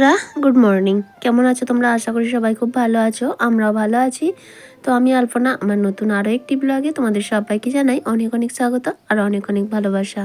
বন্ধুরা good morning কেমন আছো তোমরা? আশা করি সবাই খুব ভালো আছো। আমরাও ভালো আছি। তো আমি আলপনা আমার নতুন আরও একটি ব্লগে তোমাদের সবাইকে জানাই অনেক অনেক স্বাগত আর অনেক অনেক ভালোবাসা।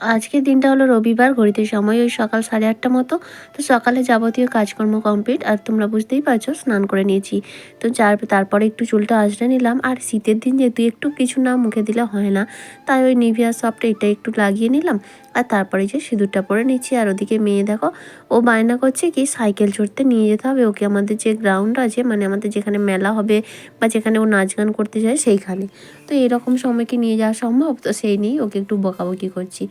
আজকের দিনটা হলো রবিবার, ঘড়িতে সময় ওই সকাল সাড়ে আটটা মতো। তো সকালে যাবতীয় কাজকর্ম কমপ্লিট আর তোমরা বুঝতেই পারছ, স্নান করে নিয়েছি। তো যার তারপরে একটু চুলটা আঁচড়ে নিলাম, আর শীতের দিন যেহেতু একটু কিছু না মুখে দিলে হয় না, তাই ওই নিভিয়া সফট এটা একটু লাগিয়ে নিলাম, আর তারপরে যে সিঁদুরটা পরে নিচ্ছি। আর ওদিকে মেয়ে দেখো, ও বায়না করছে কি, সাইকেল চড়তে নিয়ে যেতে হবে, ওকে আমাদের যে গ্রাউন্ড আছে মানে আমাদের যেখানে মেলা হবে, বা যেখানে ও নাচ গান করতে যায়, সেইখানে। তো এরকম সময় কি নিয়ে যাওয়া সম্ভব, তো সেই নিয়েই ওকে একটু বকাবকি করছি।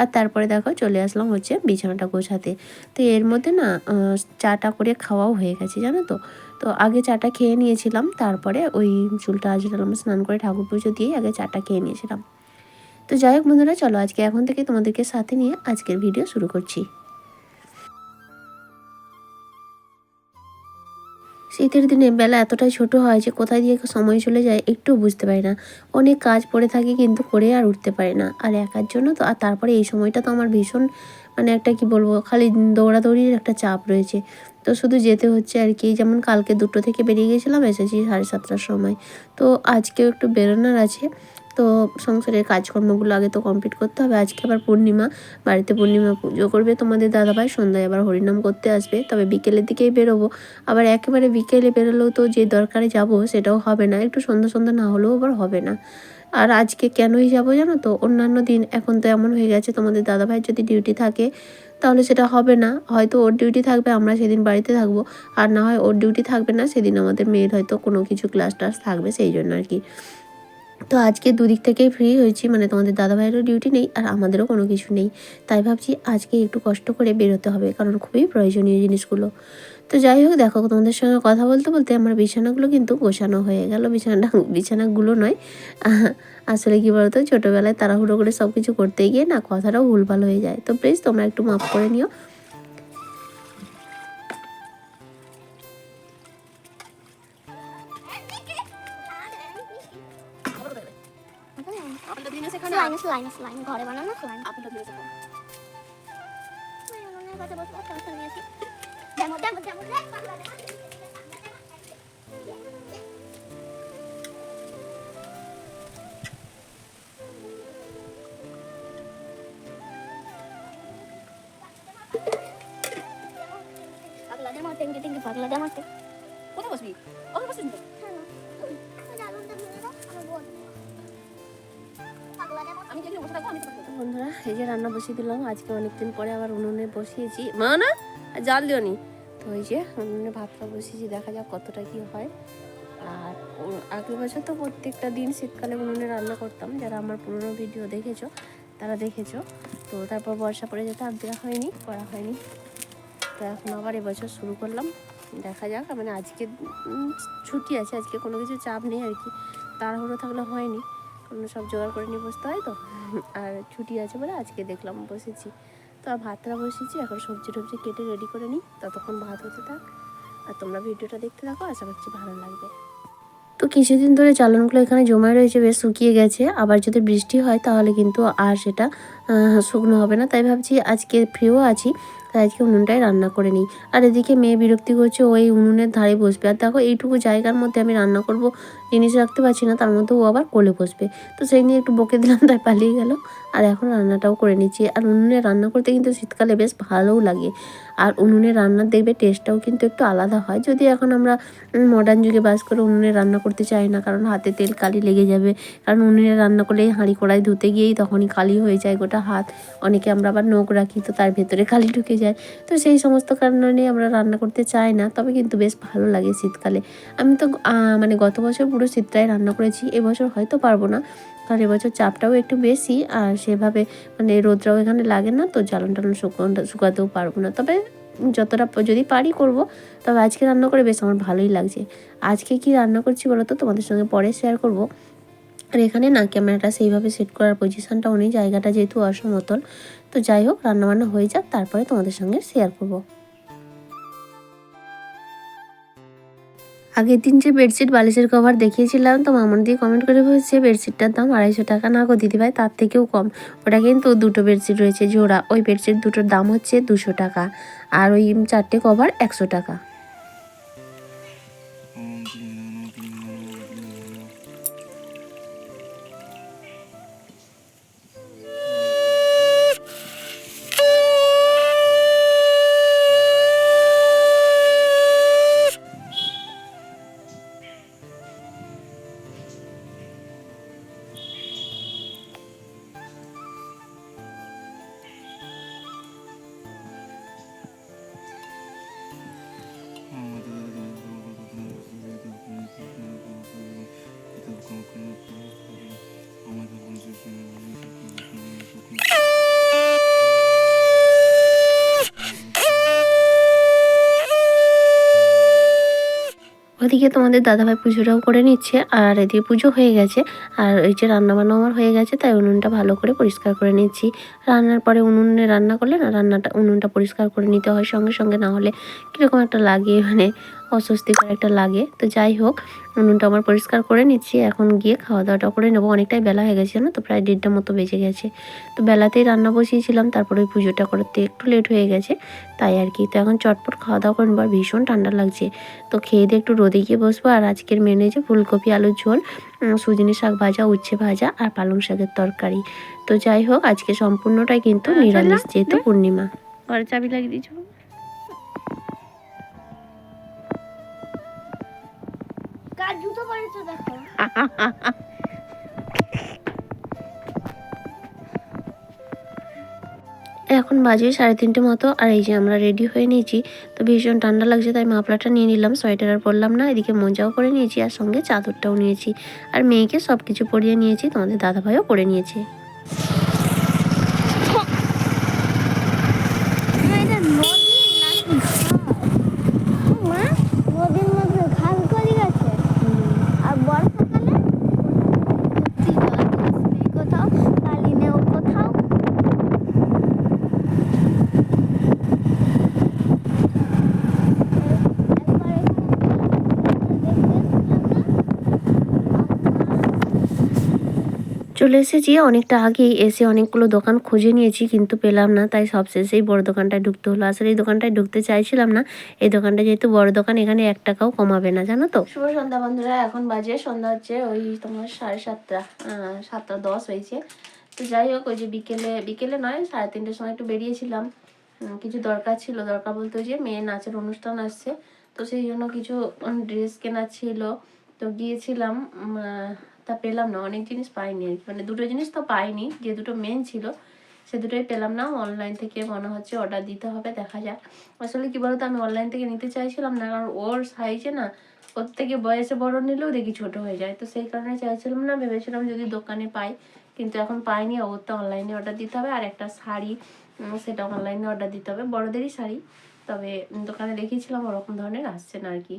আর তারপরে দেখো চলে আসলাম হচ্ছে বিছানাটা গোছাতে তো এর মধ্যে না চাটা করে খাওয়াও হয়ে গেছে, জানো তো? তো আগে চাটা খেয়ে নিয়েছিলাম, তারপরে ওই চুলটা আজরালাম স্নান করে ঠাকুর পুজো দিয়ে আগে চাটা খেয়ে নিয়েছিলাম। তো যাই হোক বন্ধুরা, চলো আজকে এখন থেকে তোমাদেরকে সাথে নিয়ে আজকের ভিডিও শুরু করছি। শীতের দিনে বেলা এতটাই ছোট হয় যে কোথায় দিয়ে সময় চলে যায় একটু বুঝতে পারি না। অনেক কাজ পড়ে থাকে কিন্তু করে আর উঠতে পারি না। আর একার জন্য তো, আর তারপরে এই সময়টা তো আমার ভীষণ মানে একটা কি বলব, খালি দৌড়াদৌড়ির একটা চাপ রয়েছে। তো শুধু যেতে হচ্ছে আর কি, যেমন কালকে দুটো থেকে বেরিয়ে গেছিলাম এসেছি সাড়ে সাতটার সময়। তো আজকেও একটু বেরোনোর আছে। তো সংসারের কাজকর্মগুলো আগে তো কমপ্লিট করতে হবে। আজকে আবার পূর্ণিমা, বাড়িতে পূর্ণিমা পুজো করবে তোমাদের দাদাভাই। সন্ধ্যায় আবার হরিনাম করতে আসবে, তবে বিকেলের দিকেই বেরোবো। আবার একেবারে বিকেলে বেরোলেও তো যে দরকারে যাব সেটাও হবে না। একটু সন্ধ্যা সন্ধ্যা না হলেও আবার হবে না। আর আজকে কেনই যাব জানো তো? অন্যান্য দিন এখন তো এমন হয়ে গেছে, তোমাদের দাদাভাইয়ের যদি ডিউটি থাকে, তাহলে সেটা হবে না। হয়তো ওর ডিউটি থাকবে, আমরা সেদিন বাড়িতে থাকব। আর না হয় ওর ডিউটি থাকবে না, সেদিন আমাদের মেয়ের হয়তো কোনো কিছু ক্লাস টাস থাকবে, সেই জন্য আর কি। তো আজকে দুদিক থেকেই ফ্রি হয়েছি মানে তোমাদের দাদাভাইয়েরও ডিউটি নেই আর আমাদেরও কোনো কিছু নেই। তাই ভাবছি আজকে একটু কষ্ট করে বেরোতে হবে, কারণ খুবই প্রয়োজনীয় জিনিসগুলো। তো যাই হোক, দেখো তোমাদের সঙ্গে কথা বলতে বলতে আমার বিছানাগুলো কিন্তু গোছানো হয়ে গেল। বিছানা, বিছানাগুলো নয়, আসলে কি বলতো, ছোটোবেলায় তাড়াহুড়ো করে সব কিছু করতে গিয়ে না কথাটাও ভুলভাল হয়ে যায়। তো প্লিজ তোমরা একটু মাফ করে নিও। স্লাইম ঘরে বানানো স্লাইম উনুনের কাছে বসে বসে সমস্যা নিয়েছি। ডেমো ডেমো ডেমো পাগলা ডেমো টেঙ্গে টেঙ্গে পাগলা ডেমো কোথায় বসবি? ওখানে বসবো। বন্ধুরা, এই যে রান্না বসিয়ে দিলাম। আজকে অনেকদিন পরে আবার উনুনে বসিয়েছি। মা না জাল দিওনি তো ওই যে উনুনে ভাতটা বসিয়েছি, দেখা যাক কতটা কি হয়। আর আগের বছর তো প্রত্যেকটা দিন শীতকালে উনুনে রান্না করতাম। যারা আমার পুরনো ভিডিও দেখেছ, তারা দেখেছ। তো তারপর বর্ষা পড়ে যেতে আর দেওয়া হয়নি, করা হয়নি। তো এখন আবার এবছর শুরু করলাম। দেখা যাক মানে আজকে ছুটি আছে, আজকে কোনো কিছু চাপ নেই আর কি। তাড়াহুড়ো থাকলে হয়নি। অন্য সব জোগাড় করে নিয়ে বসতে হয় তো। আর ছুটি আছে বলে আজকে দেখলাম বসেছি। তো ভাতটা বসেছি, এখন সবজি টবজি কেটে রেডি করে নিই। ততক্ষণ ভাত হতে থাক। আর তোমরা ভিডিওটা দেখতে থাকো, আশা করছি ভালো লাগবে। তো কিছুদিন ধরে চালনগুলো এখানে জমায় রয়েছে, বেশ শুকিয়ে গেছে। আবার যদি বৃষ্টি হয় তাহলে কিন্তু আর সেটা শুকনো হবে না। তাই ভাবছি আজকে ফ্রিও আছি। তাই আজকে উনুনটাই রান্না করে নিই। আর এদিকে মেয়ে বিরক্তি করছে ওই উনুনের ধারে বসবে। আর দেখো, এইটুকু জায়গার মধ্যে আমি রান্না করব, জিনিস রাখতে পারছি না, তার মধ্যে ও আবার কোলে বসবে। তো সেই নিয়ে একটু বকে দিলাম, তাই পালিয়ে গেল। আর এখন রান্নাটাও করে নিচ্ছি। আর উনুনে রান্না করতে কিন্তু শীতকালে বেশ ভালোও লাগে। আর উনুনে রান্নার দেখবে টেস্টটাও কিন্তু একটু আলাদা হয়। যদি এখন আমরা মডার্ন যুগে বাস করে উনুনে রান্না করতে চাই না, কারণ হাতে তেল কালি লেগে যাবে। কারণ উনুনে রান্না করলে হাঁড়ি কড়াই ধুতে গিয়েই তখনই কালি হয়ে যায় গোটা হাত। অনেকে আমরা আবার নখ রাখি তো তার ভেতরে কালি ঢুকে যায়। তো সেই সমস্ত কারণে আমরা রান্না করতে চাই না, তবে কিন্তু বেশ ভালো লাগে শীতকালে। আমি তো মানে গত বছর পুরো শীতটাই রান্না করেছি, এবছর হয়তো পারব না। কারণ এবছর চাপটাও একটু বেশি আর সেভাবে মানে রোদটাও এখানে লাগে না, তো জ্বালন টালন শুকোতে শুকাতেও পারব না। তবে যতটা যদি পারি করব, তবে আজকে রান্না করে বেশ আমার ভালোই লাগছে। আজকে কি রান্না করছি বলো তো? তোমাদের সঙ্গে পরে শেয়ার করব। আর এখানে না ক্যামেরাটা সেইভাবে সেট করার পজিশনটাও নেই জায়গাটা যেহেতু অসমতল, তো যাই হোক রান্নাবান্না হয়ে যাক, তারপরে তোমাদের সঙ্গে শেয়ার করব। আগের দিন যে বেডশিট বালিশের কভার দেখিয়েছিলাম, তো মামন দিয়ে কমেন্ট করে বলছে, বেডশিটটার দাম আড়াইশো টাকা না গো দিদিভাই তার থেকেও কম। ওটা কিন্তু দুটো বেডশিট রয়েছে জোড়া। ওই বেডশিট দুটোর দাম হচ্ছে দুশো টাকা। আর ওই চারটে কভার একশো টাকা। ওদিকে তোমাদের দাদাভাই পুজোটাও করে নিচ্ছে, আর এদিকে পুজো হয়ে গেছে, আর ওই যে রান্নাবান্না আমার হয়ে গেছে, তাই উনুনটা ভালো করে পরিষ্কার করে নিচ্ছি। রান্নার পরে উনুনে রান্না করলে না, রান্নাটা, উনুনটা পরিষ্কার করে নিতে হয় সঙ্গে সঙ্গে, না হলে কীরকম একটা লাগে মানে অস্বস্তিকর একটা লাগে। তো যাই হোক উনুনটা আমার পরিষ্কার করে নিচ্ছি। এখন গিয়ে খাওয়া দাওয়াটা করে নেব। অনেকটাই বেলা হয়ে গেছে না তো প্রায় দেড়টা মতো বেজে গেছে। তো বেলাতেই রান্না বসিয়েছিলাম তারপরে ওই পুজোটা করতে একটু লেট হয়ে গেছে। তাই আর কি। তো এখন চটপট খাওয়া দাওয়া করে নেব। ভীষণ ঠান্ডা লাগছে। তো খেয়ে দিয়ে একটু রোদে গিয়ে বসবো। আর আজকের মেনে যে ফুলকপি আলুর ঝোল সুজনি শাক ভাজা উচ্ছে ভাজা আর পালং শাকের তরকারি। তো যাই হোক আজকে সম্পূর্ণটাই কিন্তু নিরামিষ যেহেতু পূর্ণিমা। ঘরে চাবি লাগিয়ে দিয়েছ? জুতো দেখো? এখন বাজে সাড়ে তিনটে মতো, আর এই যে আমরা রেডি হয়ে নিয়েছি। তো ভীষণ ঠান্ডা লাগছে, তাই মাফলাটা নিয়ে নিলাম, সোয়েটার আর পরলাম না, এদিকে মোজাও করে নিয়েছি, আর সঙ্গে চাদরটাও নিয়েছি। আর মেয়েকে সব কিছু পরিয়ে নিয়েছি, তোমাদের দাদাভাইও পরে নিয়েছে এটা নদী নাকি মা নদীর মধ্যে ঘাস গলি গেছে আর বর্ষাকালে ভর্তি জল আসবে কোথাও কালিনেও কোথাও একবার চলে এসেছি। অনেকটা আগেই এসে অনেকগুলো দোকান খুঁজে নিয়েছি, কিন্তু পেলাম না। তাই সবশেষে এই বড় দোকানটায় ঢুকতে হলো। আসলে এই দোকানটায় ঢুকতে চাইছিলাম না। এই দোকানটা যেহেতু বড় দোকান, এখানে এক টাকাও কমাবে না, জানো তো? শুভ সন্ধ্যা বন্ধুরা, এখন বাজে, সন্ধ্যা হচ্ছে ওই তোমার সাড়ে সাতটা সাতটা দশ হয়েছে। তো যাই হোক, ওই যে বিকেলে বিকেলে নয়, সাড়ে তিনটের সময় একটু বেরিয়েছিলাম। কিছু দরকার ছিল, দরকার বলতে যে মেয়ে নাচের অনুষ্ঠান আসছে। তো সেই জন্য কিছু ড্রেস কেনার ছিল। তো গিয়েছিলাম তা পেলাম না, অনেক জিনিস পাইনি আর কি। মানে দুটো জিনিস তো পাইনি, যে দুটো মেন ছিল, সে দুটোই পেলাম না। অনলাইন থেকে মনে হচ্ছে অর্ডার দিতে হবে, দেখা যাক। আসলে কি বলতো, আমি অনলাইন থেকে নিতে চাইছিলাম না, কারণ ওর সাইজে না ওর থেকে বয়সে বড় নিলেও দেখি ছোট হয়ে যায়। তো সেই কারণে চাইছিলাম না, ভেবেছিলাম যদি দোকানে পাই, কিন্তু এখন পাইনি, ওর তো অনলাইনে অর্ডার দিতে হবে। আর একটা শাড়ি সেটা অনলাইনে অর্ডার দিতে হবে। বড়দেরই শাড়ি, তবে দোকানে দেখিয়েছিলাম, ওরকম ধরনের আসছে না আর কি।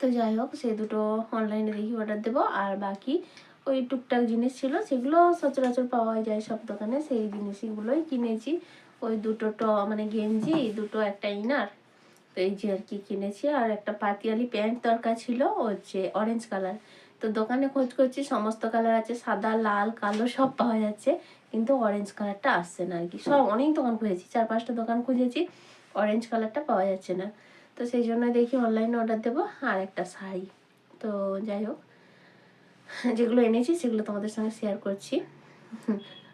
তো যাই হোক সে দুটো অনলাইনে দেখি অর্ডার দেবো। আর বাকি ওই টুকটাক জিনিস ছিল, সেগুলো সচরাচর পাওয়া যায় সব দোকানে। সেই জিনিসগুলোই কিনেছি। ওই দুটো ট মানে গেঞ্জি, দুটো একটা ইনার তো এই যে আর কি কিনেছি। আর একটা পাতিয়ালি প্যান্ট দরকার ছিল হচ্ছে অরেঞ্জ কালার তো দোকানে খোঁজ করছি, সমস্ত কালার আছে, সাদা, লাল, কালো সব পাওয়া যাচ্ছে, কিন্তু অরেঞ্জ কালারটা আসছে না আর কি। সব, অনেক দোকান খুঁজেছি, চার পাঁচটা দোকান খুঁজেছি অরেঞ্জ কালারটা পাওয়া যাচ্ছে না। তো সেই জন্য দেখি অনলাইনে অর্ডার দেবো আর একটা শাড়ি। তো যাই হোক, যেগুলো এনেছি সেগুলো তোমাদের সঙ্গে শেয়ার করছি।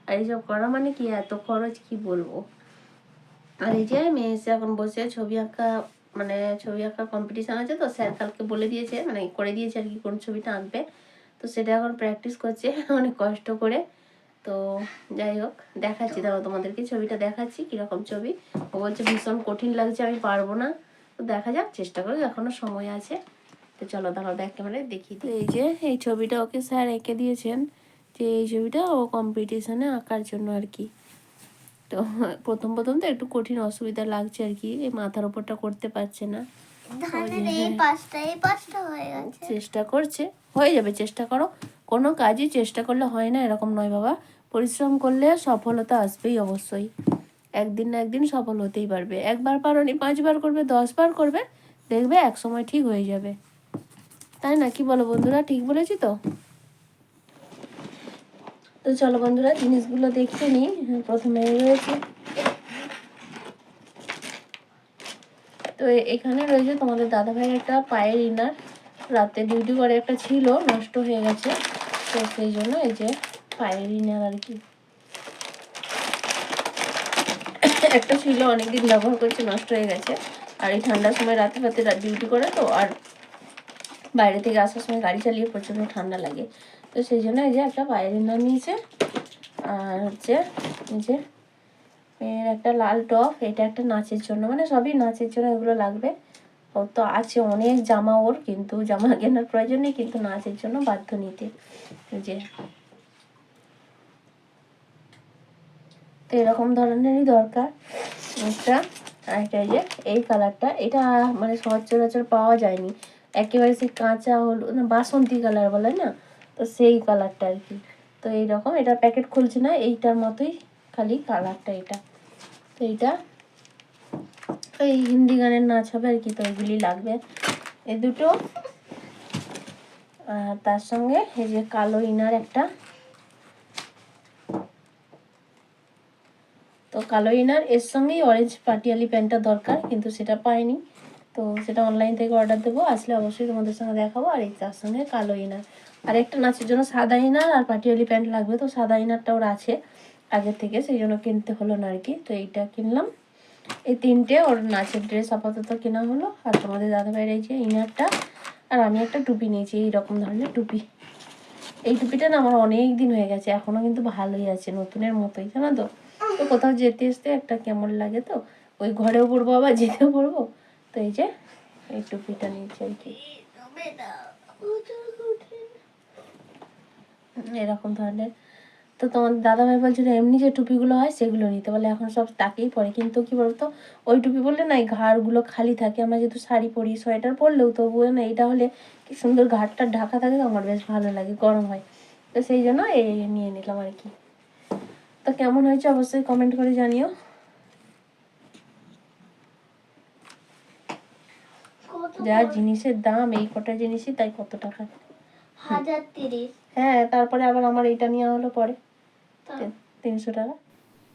আর এইসব করা মানে কি? এত খরচ কি বলব? আর এই যে মেয়ে এসে এখন বসে ছবি আঁকা মানে ছবি আঁকা কম্পিটিশান আছে তো স্যার কালকে বলে দিয়েছে মানে করে দিয়েছে আর কি কোন ছবিটা আঁকবে। তো সেটা এখন প্র্যাকটিস করছে, অনেক কষ্ট করে। তো যাই হোক, দেখাচ্ছি দাঁড়াও তোমাদেরকে, ছবিটা দেখাচ্ছি কীরকম ছবি। ও বলছে ভীষণ কঠিন লাগছে, আমি পারব না। তো দেখা যাক চেষ্টা করি এখনও সময় আছে। তো চলো দাঁড়াও ব্যাক ক্যামেরায় দেখিয়ে দিই। এই যে এই ছবিটা ওকে স্যার এঁকে দিয়েছেন যে এই ছবিটা ও কম্পিটিশনে আঁকার জন্য আর কি। তো প্রথম প্রথম তো একটু কঠিন অসুবিধা লাগছে আর কি এই মাথার ওপরটা করতে পারছে না। ধানের এই পাঁচটা এই পাঁচটা চেষ্টা করছে হয়ে যাবে চেষ্টা করো। কোনো কাজই চেষ্টা করলে হয় না এরকম নয় বাবা। পরিশ্রম করলে সফলতা আসবেই অবশ্যই। একদিন না একদিন সফল হতেই পারবে। একবার পারোনি পাঁচবার করবে দশবার করবে দেখবে এক সময় ঠিক হয়ে যাবে। তাই না? কি বলো বন্ধুরা ঠিক বলেছি তো? তো চলো বন্ধুরা জিনিসগুলো দেখতে নিই। হ্যাঁ, প্রথমে রয়েছে। তো এখানে রয়েছে তোমাদের দাদা ভাইয়ের একটা পায়ের ইনার। রাতে ডিউটি করে একটা ছিল নষ্ট হয়ে গেছে। তো সেই জন্য এই যে পায়ের ইনার আর কি। একটা ছিল অনেকদিন ব্যবহার করছে, নষ্ট হয়ে গেছে। আর এই ঠান্ডার সময় রাতে রাতে ডিউটি করে তো, আর বাইরে থেকে আসার সময় গাড়ি চালিয়ে প্রচণ্ড ঠান্ডা লাগে। তো সেই জন্য এই যে একটা বাইরে ইনার নিয়েছে আর হচ্ছে এই যে মেয়ের একটা লাল টপ, এটা একটা নাচের জন্য। মানে সবই নাচের জন্য এগুলো লাগবে। ওর তো আছে অনেক জামা ওর, কিন্তু জামা কেনার প্রয়োজন নেই, কিন্তু নাচের জন্য বাধ্য নিতে। যে তো এরকম ধরনেরই দরকার। একটা আর এটা এই যে, এই কালারটা এটা মানে সচরাচর পাওয়া যায়নি। একেবারে সেই কাঁচা হলুদ, না বাসন্তী কালার বলে না? তো সেই কালারটা আর কি। তো এইরকম, এটা প্যাকেট খুলছে না, এইটার মতোই খালি কালারটা এটা। তো এইটা এই হিন্দি গানের নাচ হবে আর কি, তো এগুলি লাগবে। এই দুটো, আর তার সঙ্গে এই যে কালো ইনার একটা তো কালো ইনার এর সঙ্গেই অরেঞ্জ পাটিয়ালি প্যান্টটা দরকার, কিন্তু সেটা পাইনি। তো সেটা অনলাইন থেকে অর্ডার দেবো, আসলে অবশ্যই তোমাদের সঙ্গে দেখাবো, আর এই তার সঙ্গে কালো ইনার আর একটা নাচের জন্য সাদা ইনার আর পাটিয়ালি প্যান্ট লাগবে, তো সাদা ইনারটা ওর আছে আগে থেকে, সেই জন্য কিনতে হলো না আর কি তো এইটা কিনলাম। এই তিনটে ওর নাচের ড্রেস আপাতত কেনা হলো, আর তোমাদের দাদাভাইয়ের এই যে ইনারটা, আর আমি একটা টুপি নিয়েছি, এই রকম ধরনের টুপি। এই টুপিটা না আমার অনেক দিন হয়ে গেছে, এখনও কিন্তু ভালোই আছে, নতুনের মতোই, জানো তো? তো কোথাও যেতে আসতে একটা কেমন লাগে তো? ওই ঘরেও পরবো আবার যেতেও পরবো তো এই যে, এই টুপিটা নিয়েছি আর কি। এরকম ধরনের। তো তোমার দাদা ভাই বলছিল, এমনি যে টুপিগুলো হয়, সেগুলো নিতে। বলে, এখন সব তাকেই পরে। কিন্তু কি বলতো, ওই টুপি বললে না, এই ঘাড়গুলো খালি থাকে। আমরা যেহেতু শাড়ি পরি, সোয়েটার পরলেও তবুও না এটা হলে কি সুন্দর ঘাটটা ঢাকা থাকে আমার বেশ ভালো লাগে, গরম হয়। তো সেই জন্য এই নিয়ে নিলাম আর কি। তো কেমন হয়েছে অবশ্যই কমেন্ট করে জানিও। যা জিনিসের দাম এই কটা জিনিসই তাই কত টাকা। হাজার তিরিশ। হ্যাঁ তারপরে আবার আমার এইটা নেওয়া হলো পরে। তিনশো টাকা।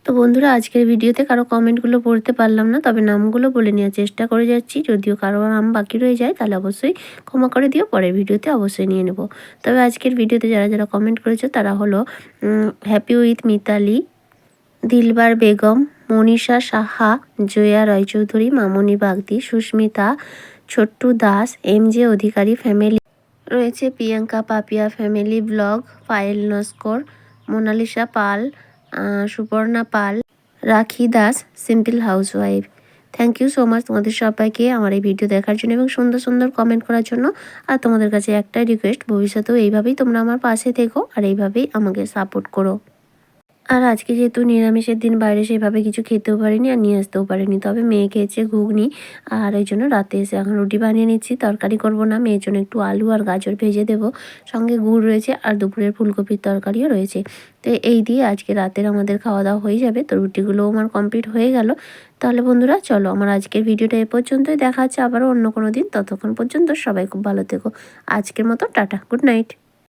তো বন্ধুরা, আজকের ভিডিওতে কারও কমেন্টগুলো পড়তে পারলাম না, তবে নামগুলো বলে নেওয়ার চেষ্টা করে যাচ্ছি। যদিও কারও নাম বাকি রয়ে যায়, তাহলে অবশ্যই ক্ষমা করে দিও, পরের ভিডিওতে অবশ্যই নিয়ে নেব। তবে আজকের ভিডিওতে যারা যারা কমেন্ট করেছ, তারা হলো happy with Mitali Dilbar Begum, Manisha Saha, Joya Roychowdhury, Mamoni Bagdi, Susmita, Chhotu Das M J Adhikari family, রয়েছে Priyanka Papiya family vlog Payel Naskar, Monalisa Pal Suparna Pal, Rakhi Das, simple housewife. Thank you so much তোমাদের সবাইকে আমার এই video দেখার জন্য এবং সুন্দর সুন্দর কমেন্ট করার জন্য। আর তোমাদের কাছে একটাই রিকোয়েস্ট ভবিষ্যতেও এইভাবেই তোমরা আমার পাশে থেকো আর এইভাবেই আমাকে সাপোর্ট করো। আর আজকে যেহেতু নিরামিষের দিন, বাইরে সেভাবে কিছু খেতেও পারিনি আর নিয়ে আসতেও পারিনি। তবে মেয়ে খেয়েছে ঘুগনি আর ওই জন্য রাতে এসে এখন রুটি বানিয়ে নিচ্ছি। তরকারি করব না, মেয়ের জন্য একটু আলু আর গাজর ভেজে দেবো। সঙ্গে গুড় রয়েছে আর দুপুরের ফুলকপির তরকারিও রয়েছে। তো এই দিয়ে আজকে রাতের আমাদের খাওয়া দাওয়া হয়ে যাবে। তো রুটিগুলোও আমার কমপ্লিট হয়ে গেল। তাহলে বন্ধুরা, চলো আমার আজকের ভিডিওটা এ পর্যন্তই। দেখা হচ্ছে আবারও অন্য কোনো দিন। ততক্ষণ পর্যন্ত সবাই খুব ভালো থেকো। আজকের মতো টাটা, গুড নাইট।